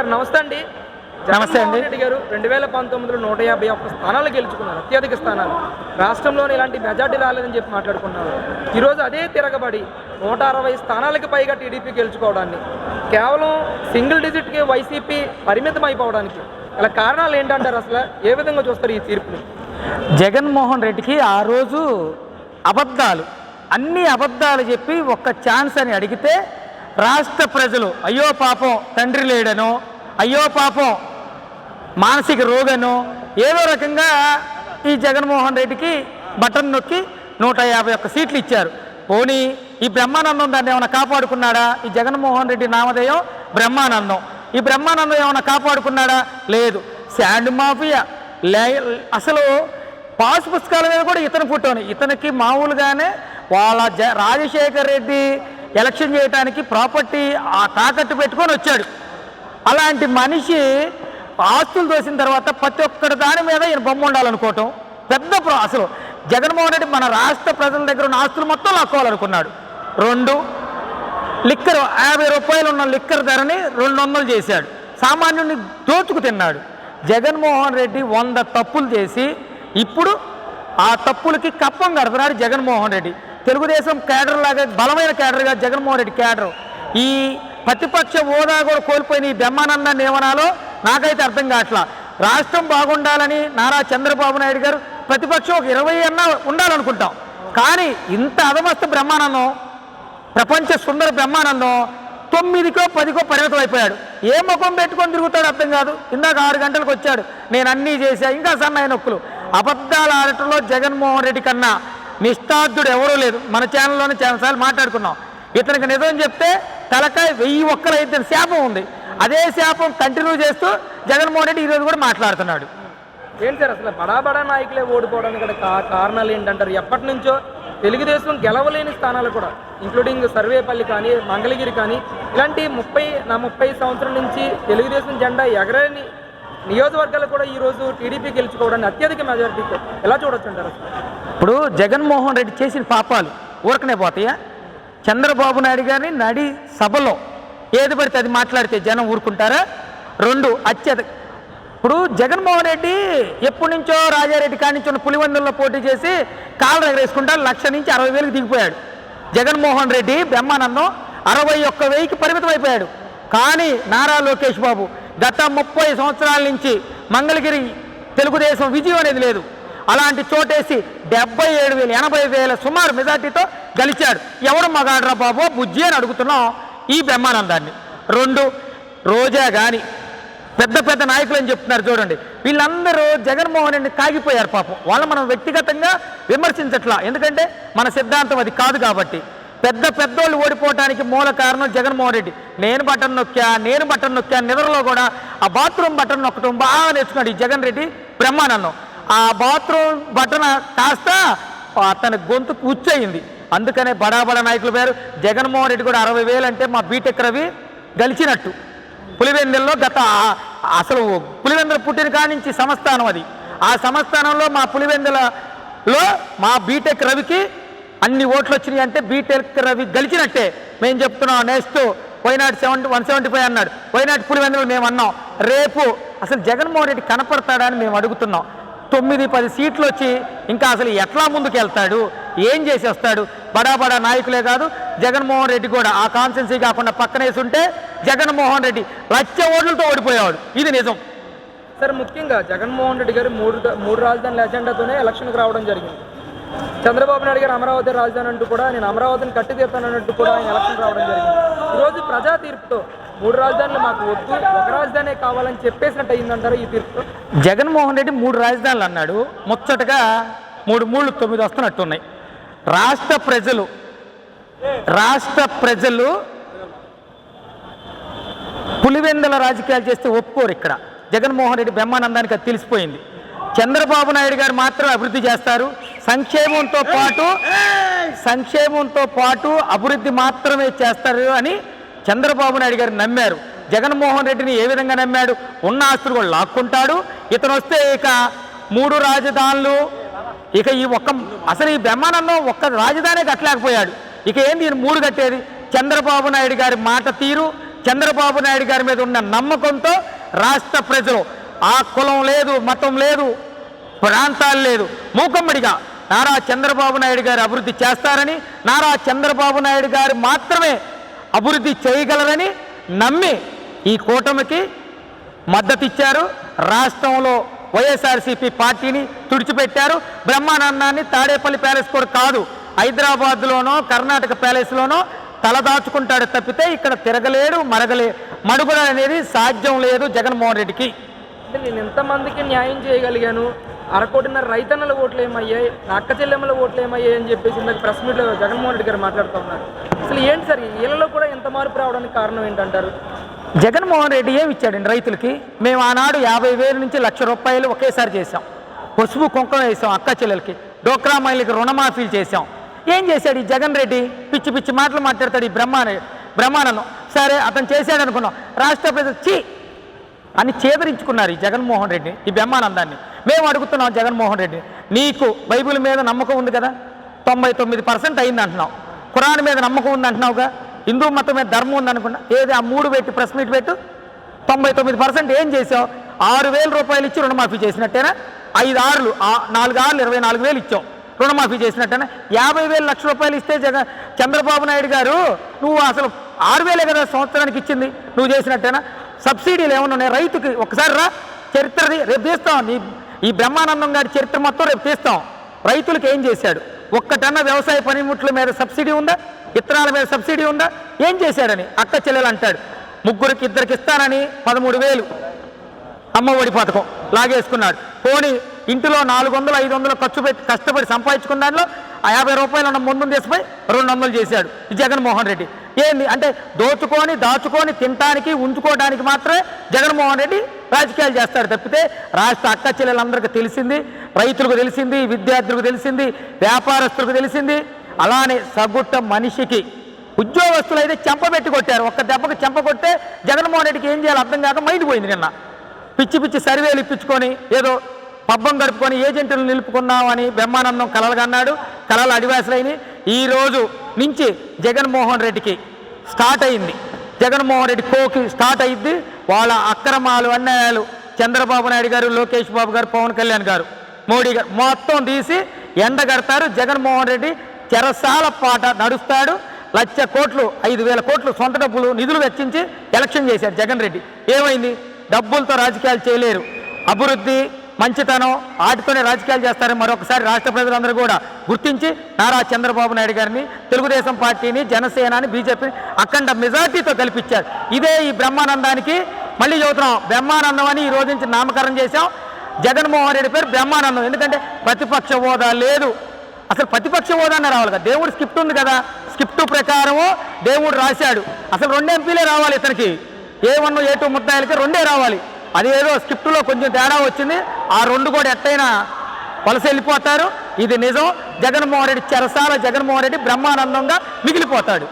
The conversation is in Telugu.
సార్ నమస్తే అండి. నమస్తే అండి. రెడ్డి గారు రెండు వేల పంతొమ్మిదిలో నూట యాభై ఒక్క స్థానాలు గెలుచుకున్నారు అత్యధిక స్థానాలు. రాష్ట్రంలోనే ఇలాంటి మెజార్టీ రాలేదని చెప్పి మాట్లాడుకున్నారు. ఈరోజు అదే తిరగబడి నూట అరవై స్థానాలకి పైగా టీడీపీ గెలుచుకోవడాన్ని కేవలం సింగిల్ డిజిట్కి వైసీపీ పరిమితం అయిపోవడానికి ఇలా కారణాలు ఏంటంటారు అసలు? ఏ విధంగా చూస్తారు ఈ తీర్పుని? జగన్మోహన్ రెడ్డికి ఆ రోజు అబద్ధాలు అన్ని అబద్ధాలు చెప్పి ఒక్క ఛాన్స్ అని అడిగితే రాష్ట్ర ప్రజలు అయ్యో పాపం తండ్రి లేడనో అయ్యో పాపం. మానసిక రోగను. ఏదో రకంగా ఈ జగన్మోహన్ రెడ్డికి బటన్ నొక్కి నూట యాభై ఒక్క సీట్లు ఇచ్చారు. పోనీ ఈ బ్రహ్మానందం దాన్ని ఏమైనా కాపాడుకున్నాడా? ఈ జగన్మోహన్ రెడ్డి నామధేయం బ్రహ్మానందం. ఈ బ్రహ్మానందం ఏమైనా కాపాడుకున్నాడా? లేదు. Sand mafia. లే అసలు పాస్ పుస్తకాల మీద కూడా ఇతను పుట్టాను. ఇతనికి మామూలుగానే వాళ్ళ జ రాజశేఖర్ రెడ్డి ఎలక్షన్ చేయడానికి ప్రాపర్టీ ఆ తాకట్టు పెట్టుకొని వచ్చాడు. అలాంటి మనిషి ఆస్తులు దోసిన తర్వాత ప్రతి ఒక్కటి దాని మీద ఈయన బొమ్మ ఉండాలనుకోవటం పెద్ద అసలు జగన్మోహన్ రెడ్డి మన రాష్ట్ర ప్రజల దగ్గర ఉన్న ఆస్తులు మొత్తం లాక్కోవాలనుకున్నాడు. రెండు లిక్కర్ యాభై రూపాయలు ఉన్న లిక్కర్ ధరని రెండు వందలు చేశాడు. సామాన్యుడిని దోచుకు తిన్నాడు. జగన్మోహన్ రెడ్డి వంద తప్పులు చేసి ఇప్పుడు ఆ తప్పులకి కప్పం కడుతున్నాడు జగన్మోహన్ రెడ్డి. తెలుగుదేశం క్యాడర్ లాగా బలమైన క్యాడర్గా జగన్మోహన్ రెడ్డి క్యాడర్. ఈ ప్రతిపక్ష హోదా కూడా కోల్పోయిన ఈ బ్రహ్మానందాన్ని ఏమనాలో నాకైతే అర్థం కావట్లా. రాష్ట్రం బాగుండాలని నారా చంద్రబాబు నాయుడు గారు ప్రతిపక్షం ఒక ఇరవై అన్న ఉండాలనుకుంటాం. కానీ ఇంత అధమస్త బ్రహ్మానందం ప్రపంచ సుందర బ్రహ్మానందం తొమ్మిదికో పదికో పరిమితం అయిపోయాడు. ఏ ముఖం పెట్టుకొని తిరుగుతాడు అర్థం కాదు. ఇందాక ఆరు గంటలకు వచ్చాడు. నేను అన్నీ చేశా ఇంకా సన్నాయి నొక్కులు అబద్ధాలు ఆడటంలో జగన్మోహన్ రెడ్డి కన్నా నిష్ఠార్థుడు ఎవరూ లేదు. మన ఛానల్లోనే చాలాసార్లు మాట్లాడుకున్నాం. ఇతనికి నిజం చెప్తే తలకాయ వెయ్యి ఒక్కలు అయితే శాపం ఉంది. అదే శాపం కంటిన్యూ చేస్తూ జగన్మోహన్ రెడ్డి ఈరోజు కూడా మాట్లాడుతున్నాడు. ఏంటి సార్ అసలు బడా బడా నాయకులే ఓడిపోవడానికి కారణాలు ఏంటంటారు? ఎప్పటి నుంచో తెలుగుదేశం గెలవలేని స్థానాలు కూడా ఇంక్లూడింగ్ సర్వేపల్లి కానీ మంగళగిరి కానీ ఇలాంటి ముప్పై నా ముప్పై సంవత్సరం నుంచి తెలుగుదేశం జెండా ఎగరని నియోజకవర్గాలు కూడా ఈరోజు టీడీపీ గెలుచుకోవడానికి అత్యధిక మెజారిటీతో ఎలా చూడొచ్చు అంటారు ఇప్పుడు జగన్మోహన్ రెడ్డి చేసిన పాపాలు ఊరకనే పోతాయా? చంద్రబాబు నాయుడు గారిని నడి సభలో ఏది పడితే అది మాట్లాడితే జనం ఊరుకుంటారా? రెండు అత్యధిక ఇప్పుడు జగన్మోహన్ రెడ్డి ఎప్పటి నుంచో రాజారెడ్డి కాడి ఉన్న పులివందుల్లో పోటీ చేసి కాలు ఎగరేసుకుంటా లక్ష నుంచి అరవై వేలకు దిగిపోయాడు. జగన్మోహన్ రెడ్డి బ్రహ్మానందం అరవై ఒక్క వెయ్యికి పరిమితం అయిపోయాడు. కానీ నారా లోకేష్ బాబు గత ముప్పై సంవత్సరాల నుంచి మంగళగిరి తెలుగుదేశం విజయం అనేది లేదు. అలాంటి చోటేసి డెబ్బై ఏడు వేలు ఎనభై వేల సుమారు మెజార్టీతో గెలిచాడు. ఎవరు మగాడ్రా బాబు? బుజ్జి అని అడుగుతున్నాం ఈ బ్రహ్మానందాన్ని. రెండు రోజా కానీ పెద్ద పెద్ద నాయకులు అని చెప్తున్నారు చూడండి. వీళ్ళందరూ జగన్మోహన్ రెడ్డి కాగిపోయారు పాపం. వాళ్ళని మనం వ్యక్తిగతంగా విమర్శించట్లా. ఎందుకంటే మన సిద్ధాంతం అది కాదు కాబట్టి. పెద్ద పెద్దోళ్ళు ఓడిపోవటానికి మూల కారణం జగన్మోహన్ రెడ్డి. నేను బటన్ నొక్కా నేను బటన్ నొక్కా నిద్రలో కూడా ఆ బాత్రూమ్ బటన్ నొక్కటం బాగా నేర్చుకున్నాడు ఈ జగన్ రెడ్డి బ్రహ్మానందం. ఆ బాత్రూమ్ బటన కాస్త అతని గొంతు కూర్చయింది. అందుకనే బడా బడా నాయకులు పేరు జగన్మోహన్ రెడ్డి కూడా అరవై వేలు అంటే మా బీటెక్ రవి గలిచినట్టు. పులివెందుల్లో గత అసలు పులివెందుల పుట్టిన కానించి నుంచి సంస్థానం అది. ఆ సంస్థానంలో మా పులివెందులలో మా బీటెక్ రవికి అన్ని ఓట్లు వచ్చినాయి అంటే బీటెక్ రవి గలిచినట్టే. మేము చెప్తున్నాం next why not seventy one seventy five అన్నాడు. వైనాడు పులివెందులు మేము అన్నాం రేపు అసలు జగన్మోహన్ రెడ్డి కనపడతాడని మేము అడుగుతున్నాం. తొమ్మిది పది సీట్లు వచ్చి ఇంకా అసలు ఎట్లా ముందుకెళ్తాడు? ఏం చేసేస్తాడు? బడాబడా బడా బడా నాయకులే కాదు జగన్మోహన్ రెడ్డి కూడా. ఆ కాన్సెన్సీ కాకుండా పక్కనేసుంటే జగన్మోహన్ రెడ్డి లక్ష ఓట్లతో ఓడిపోయేవాడు. ఇది నిజం. సార్ ముఖ్యంగా జగన్మోహన్ రెడ్డి గారు మూడు మూడు రాజధానుల ఎజెండాతోనే ఎలక్షన్కి రావడం జరిగింది. చంద్రబాబు నాయుడు గారు అమరావతి రాజధాని అంటూ కూడా నేను అమరావతిని కట్టి తీస్తానన్నట్టు కూడా ఆయన ఎలక్షన్ రావడం జరిగింది. ఈరోజు ప్రజా తీర్పుతో మూడు రాజధానులు మాకు వద్దు ఒక రాజధానే కావాలని చెప్పేసినట్టు అయిందంటారు ఈ తీర్పుతో? జగన్మోహన్ రెడ్డి మూడు రాజధానులు అన్నాడు. ముచ్చటగా మూడు మూడు తొమ్మిది వస్తున్నట్టున్నాయి. రాష్ట్ర ప్రజలు రాష్ట్ర ప్రజలు పులివెందల రాజకీయాలు చేస్తే ఒప్పుకోరు ఇక్కడ. జగన్మోహన్ రెడ్డి బ్రహ్మానందానికి అది తెలిసిపోయింది. చంద్రబాబు నాయుడు గారు మాత్రం అభివృద్ధి చేస్తారు. సంక్షేమంతో పాటు సంక్షేమంతో పాటు అభివృద్ధి మాత్రమే చేస్తారు అని చంద్రబాబు నాయుడు గారు నమ్మారు. జగన్మోహన్ రెడ్డిని ఏ విధంగా నమ్మాడు? ఉన్న ఆస్తులు కూడా లాక్కుంటాడు. ఇతను వస్తే ఇక మూడు రాజధానులు ఇక ఈ ఒక్క అసలు ఈ బ్రహ్మానందం ఒక్క రాజధానే కట్టలేకపోయాడు. ఇక ఏంది ఈయన మూడు కట్టేది? చంద్రబాబు నాయుడు గారి మాట తీరు చంద్రబాబు నాయుడు గారి మీద ఉన్న నమ్మకంతో రాష్ట్ర ప్రజలు ఆ కులం లేదు మతం లేదు ప్రాంతాలు లేదు మూకమ్మడిగా నారా చంద్రబాబు నాయుడు గారు అభివృద్ధి చేస్తారని నారా చంద్రబాబు నాయుడు గారు మాత్రమే అభివృద్ధి చేయగలరని నమ్మి ఈ కూటమికి మద్దతు ఇచ్చారు రాష్ట్రంలో వైఎస్ఆర్సీపీ పార్టీని తుడిచిపెట్టారు. బ్రహ్మానందాన్ని తాడేపల్లి ప్యాలెస్ కూడా కాదు హైదరాబాద్లోనో కర్ణాటక ప్యాలెస్లోనో తలదాచుకుంటాడు తప్పితే ఇక్కడ తిరగలేడు మరగలే మడుగుడ అనేది సాధ్యం లేదు జగన్మోహన్ రెడ్డికి. నేను ఎంతమందికి న్యాయం చేయగలిగాను. అరకోటిన్నర రైతన్నల ఓట్లు ఏమయ్యాయి నా అక్క చెల్లెమ్మల ఓట్లు ఏమయ్యాయి అని చెప్పేసి ఇందాక ప్రెస్ మీట్లో జగన్మోహన్ రెడ్డి గారు మాట్లాడుతూ ఉన్నారు. అసలు ఏంటి సార్ వీళ్ళలో కూడా ఎంత మార్పు రావడానికి కారణం ఏంటంటారు? జగన్మోహన్ రెడ్డి ఏమి ఇచ్చాడండి రైతులకి? మేము ఆనాడు యాభై వేల నుంచి లక్ష రూపాయలు ఒకేసారి చేసాం పసుపు కుంకం వేసాం అక్క చెల్లెలకి. డోక్రా మహిళకి రుణమాఫీలు చేసాం ఏం చేశాడు ఈ జగన్ రెడ్డి? పిచ్చి పిచ్చి మాటలు మాట్లాడతాడు ఈ బ్రహ్మాన బ్రహ్మానందం. సరే అతను చేశాడు అనుకున్నాం రాష్ట్ర ప్రజలు చీ అని చేదరించుకున్నారు ఈ జగన్మోహన్ రెడ్డి ఈ బ్రహ్మానందాన్ని. మేము అడుగుతున్నాం జగన్మోహన్ రెడ్డి నీకు బైబిల్ మీద నమ్మకం ఉంది కదా? తొంభై తొమ్మిది పర్సెంట్ అయింది అంటున్నావు. ఖురాన్ మీద నమ్మకం ఉంది అంటున్నావుగా? హిందూ మతం మీద ధర్మం ఉంది అనుకున్నా? ఏది? ఆ మూడు పెట్టి ప్రెస్ మీట్ పెట్టు. తొంభై తొమ్మిది పర్సెంట్ ఏం చేసావు? ఆరు వేల రూపాయలు ఇచ్చి రుణమాఫీ చేసినట్టేనా? ఐదు ఆరులు నాలుగు ఆరులు ఇరవై నాలుగు వేలు ఇచ్చావు. రుణమాఫీ చేసినట్టేనా? యాభై వేలు లక్ష రూపాయలు ఇస్తే జగన్ చంద్రబాబు నాయుడు గారు నువ్వు అసలు ఆరు వేలే కదా సంవత్సరానికి ఇచ్చింది? నువ్వు చేసినట్టేనా? సబ్సిడీలు ఏమన్నా ఉన్నాయి? రైతుకి ఒకసారి రా చరిత్రది రేపు తీస్తాం. నీ ఈ బ్రహ్మానందం గారి చరిత్ర మొత్తం రేపు తీస్తాం. రైతులకు ఏం చేశాడు? ఒక్కటన్న వ్యవసాయ పనిముట్ల మీద సబ్సిడీ ఉందా? విత్తనాల మీద సబ్సిడీ ఉందా? ఏం చేశాడని అక్క చెల్లెలు అంటాడు. ముగ్గురికి ఇద్దరికి ఇస్తానని పదమూడు వేలు. అమ్మఒడి పథకం లాగేసుకున్నాడు. పోనీ ఇంటిలో నాలుగు వందలు ఐదు వందలు ఖర్చు పెట్టి కష్టపడి సంపాదించుకున్న దానిలో ఆ యాభై రూపాయలు ఉన్న ముందు తీసిపోయి రెండు వందలు చేశాడు జగన్మోహన్ రెడ్డి. ఏంది? అంటే దోచుకొని దాచుకొని తినటానికి ఉంచుకోవడానికి మాత్రమే జగన్మోహన్ రెడ్డి రాజకీయాలు చేస్తాడు తప్పితే రాష్ట్ర అక్క చెల్లెలందరికీ తెలిసింది రైతులకు తెలిసింది విద్యార్థులకు తెలిసింది వ్యాపారస్తులకు తెలిసింది. అలానే సగుట్ట మనిషికి ఉద్యోగస్తులు అయితే చెంపబెట్టి కొట్టారు. ఒక్క దెబ్బకి చెంప కొట్టే జగన్మోహన్ రెడ్డికి ఏం చేయాలో అర్థం కాక మైండ్ పోయింది నిన్న. పిచ్చి పిచ్చి సర్వేలు ఇప్పించుకొని ఏదో పబ్బం గడుపుకొని ఏజెంట్లు నిలుపుకున్నామని బ్రహ్మానందం కలలుగన్నాడు. కళలు అడివాసులైనవి. ఈరోజు నుంచి జగన్మోహన్ రెడ్డికి స్టార్ట్ అయింది. జగన్మోహన్ రెడ్డి కోకి స్టార్ట్ అయింది వాళ్ళ అక్రమాలు అన్యాయాలు చంద్రబాబు నాయుడు గారు లోకేష్ బాబు గారు పవన్ కళ్యాణ్ గారు మోడీ గారు మొత్తం తీసి ఎండగడతారు జగన్మోహన్ రెడ్డి చెరసాల పాట నడుస్తాడు. లక్ష కోట్లు ఐదు వేల కోట్లు సొంత డబ్బులు నిధులు వెచ్చించి ఎలక్షన్ చేశారు జగన్ రెడ్డి. ఏమైంది? డబ్బులతో రాజకీయాలు చేయలేరు. అభివృద్ధి మంచితనం ఆటితోనే రాజకీయాలు చేస్తారని మరొకసారి రాష్ట్ర ప్రజలందరూ కూడా గుర్తించి నారా చంద్రబాబు నాయుడు గారిని తెలుగుదేశం పార్టీని జనసేనని బీజేపీని అఖండ మెజార్టీతో కల్పించారు ఇదే ఈ బ్రహ్మానందానికి మళ్ళీ చదువుతున్నాం బ్రహ్మానందం అని ఈ రోజు నుంచి నామకరణం చేశాం. జగన్మోహన్ రెడ్డి పేరు బ్రహ్మానందం. ఎందుకంటే ప్రతిపక్ష హోదా లేదు. అసలు ప్రతిపక్ష హోదానే రావాలి కదా. దేవుడు స్క్రిప్ట్ ఉంది కదా. స్క్రిప్ట్ ప్రకారము దేవుడు రాశాడు. అసలు రెండు ఎంపీలే రావాలి ఇతనికి. ఏ వన్ ఏ టూ ముద్దాయిలకి రెండే రావాలి. అదేదో స్క్రిప్ట్లో కొంచెం తేడా వచ్చింది. ఆ రెండు కూడా ఎట్టయినా వలస వెళ్ళిపోతారు. ఇది నిజం. జగన్మోహన్ రెడ్డి చెరసాల జగన్మోహన్ రెడ్డి బ్రహ్మానందంగా మిగిలిపోతాడు.